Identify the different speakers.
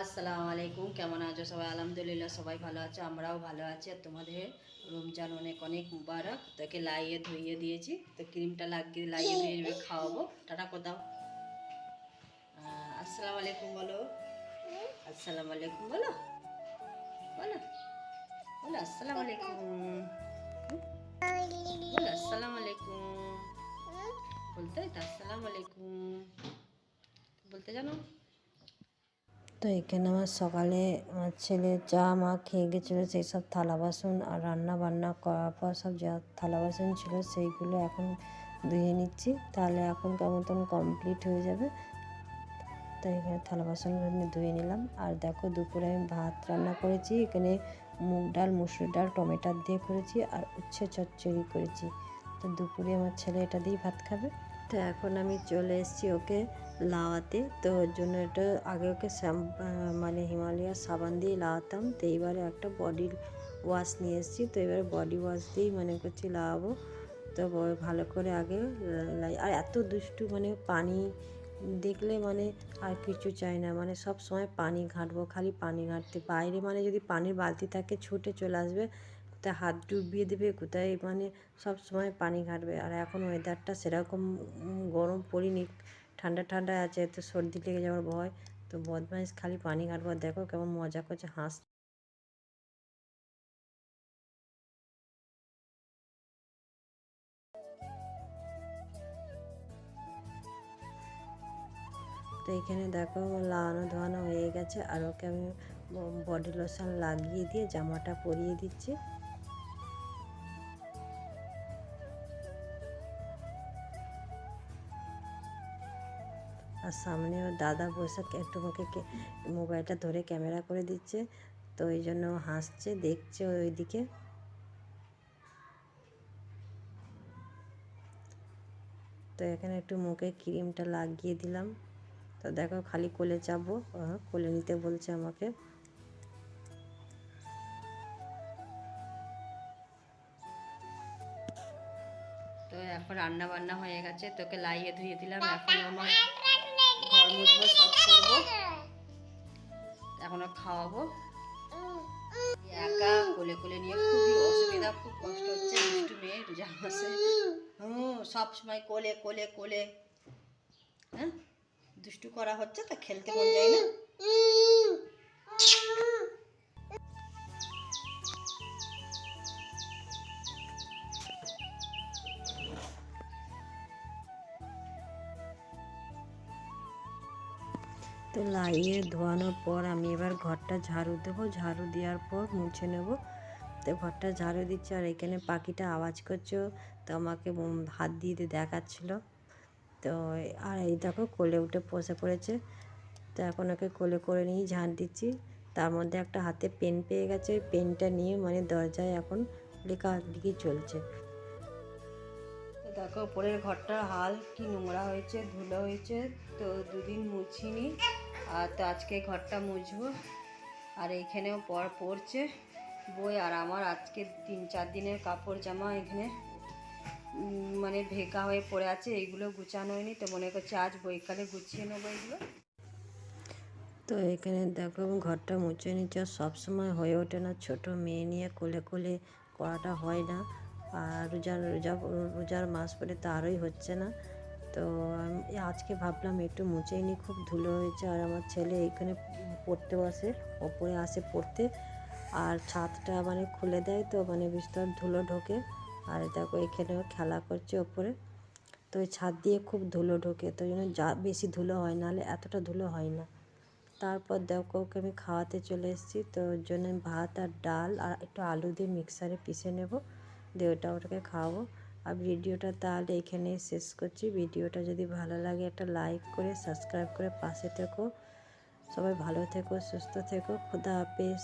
Speaker 1: আসসালামু আলাইকুম, কেমন আছো সবাই? আলহামদুলিল্লাহ সবাই ভালো আছে, আমরাও ভালো আছি। আর তোমাদের রমজান অনেক অনেক মুবারক। তোকে লাইয়ে ধুইয়ে দিয়েছি, তো ক্রিমটা লাগিয়ে লাইয়ে ধুয়ে এবার খাওয়াবো। টাটা কোথাও আসসালামু আলাইকুম বলো। আসসালামু আলাইকুম বলো। বলো। বলো, আসসালামু আলাইকুম। বলো, আসসালামু আলাইকুম। বলতে, আসসালামু আলাইকুম। বলতে জানো?
Speaker 2: তো এখানে আমার সকালে আমার ছেলে যা মা খেয়ে গেছিল, সেই সব থালা বাসন আর রান্না বান্না করার পর সব যা থালা বাসন ছিল সেইগুলো এখন ধুয়ে নিচ্ছি। তাহলে এখনকার মতন কমপ্লিট হয়ে যাবে। তো এখানে থালা বাসনগুলো আমি ধুয়ে নিলাম। আর দেখো দুপুরে আমি ভাত রান্না করেছি, এখানে মুগ ডাল, মুসুর ডাল, টমেটো দিয়ে করেছি আর উচ্ছে চচ্চড়ি করেছি। তো দুপুরে আমার ছেলে এটা দিয়েই ভাত খাবে। তো এখন আমি চলে এসেছি ওকে লাওয়াতে। তো ওর জন্য এটা আগে ওকে মানে হিমালয়ার সাবান দিয়ে লাওয়াতাম। তো এইবারে একটা বডি ওয়াশ নিয়ে এসেছি। তো এবারে বডি ওয়াশ দিয়েই মানে করছি লাগাবো তো ভালো করে আগে আর এত দুষ্টু মানে পানি দেখলে মানে আর কিছু চাই না। মানে সব সময় পানি ঘাঁটবো, খালি পানি ঘাঁটতে। বাইরে মানে যদি পানির বালতি থাকে, ছুটে চলে আসবে। কোথায় হাত ডুবিয়ে দেবে, কোথায় মানে সব সময় পানি ঘাঁটবে। আর এখন ওয়েদারটা সেরকম গরম পড়িনি, ঠান্ডা ঠান্ডা আছে, তো সর্দি লেগে যাওয়ার ভয়। তো বদমাইশ খালি পানি ঘাঁটবো, আর দেখো কেমন মজা করছে, হাঁস তো এখানে দেখো লাগানো ধোয়ানো হয়ে গেছে, আর ওকে আমি বডি লোশন লাগিয়ে দিয়ে জামাটা পরিয়ে দিচ্ছি। আর সামনে ওর দাদা বসে কে- একটু আমাকে মোবাইলটা ধরে ক্যামেরা করে দিচ্ছে, তো ওই জন্য হাসছে, দেখছে ওইদিকে। তো এখানে একটু মুখে ক্রিমটা লাগিয়ে দিলাম। তো দেখো খালি কোলে চাপবো কোলে নিতে বলছে আমাকে।
Speaker 1: তো এখন রান্না বান্না হয়ে গেছে, তোকে লাইয়ে ধুয়ে দিলাম, এখন আমার খাওয়াবো। একা কোলে কোলে নিয়ে খুবই অসুবিধা খুব কষ্ট হচ্ছে দুষ্টু মেয়ে রোজা মাসে হুম সবসময় কোলে কোলে কোলে। হ্যাঁ? দুষ্টু করা হচ্ছে তা খেলতে মন যায় না?
Speaker 2: তো লাগিয়ে ধোয়ানোর পর আমি এবার ঘরটা ঝাড়ু দেবো। ঝাড়ু দেওয়ার পর মুছে নেব। তো ঘরটা ঝাড়ু দিচ্ছে আর এখানে পাখিটা আওয়াজ করছে। তো আমাকে হাত দিয়ে দেখাচ্ছিল। তো আর এই দেখো কোলে উঠে বসে পড়েছে। তো এখন ওকে কোলে করে নিয়েই ঝাড় দিচ্ছি। তার মধ্যে একটা হাতে পেন পেয়ে গেছে। ওই পেনটা নিয়ে মানে দরজায় এখন লেখা লেখালেখি চলছে।
Speaker 1: দেখো উপরের ঘরটার হাল কি নোংরা হয়েছে, ধুলো হয়েছে। তো দুদিন মুছিনি। আর তো আজকে ঘরটা মুছবো। আর এইখানেও পর পড়ছে বই, আর আমার আজকে তিন চার দিনের কাপড় জামা এখানে মানে ভেকা হয়ে পড়ে আছে, এইগুলো গুছানো হয়নি, তো মনে করছে আজ বইকালে গুছিয়ে নেব এগুলো।
Speaker 2: তো এখানে দেখো ঘরটা মুছে নিচ্ছে সবসময় হয়ে ওঠে না, ছোট মেয়ে নিয়ে কোলে কোলে করাটা হয় না। আর রোজার, রোজা, রোজার মাস পরে তো আরোই হচ্ছে না। তো আজকে ভাবলাম একটু মুছেই নিই, খুব ধুলো হয়েছে আর আমার ছেলে এইখানে পড়তে বসে, ওপরে আসে পড়তে আর ছাদটা মানে খুলে দেয় তো মানে বিস্তর ধুলো ঢোকে আর দেখো এখানেও খেলা করছে ওপরে। তো ওই ছাদ দিয়ে খুব ধুলো ঢোকে, তো জন্য যা বেশি ধুলো হয় নাহলে এতটা ধুলো হয় না। তারপর দেখো ওকে আমি খাওয়াতে চলে এসেছি, তো ওর জন্য ভাত আর ডাল আর একটু আলু দিয়ে মিক্সারে পিষে নেব, দিয়ে ওটা ওটাকে খাওয়াবো। আর ভিডিওটা তাহলে এখানেই শেষ করছি। ভিডিওটা যদি ভালো লাগে একটা লাইক করে সাবস্ক্রাইব করে পাশে থেকো। সবাই ভালো থেকো, সুস্থ থেকো। খুদা হাফেজ।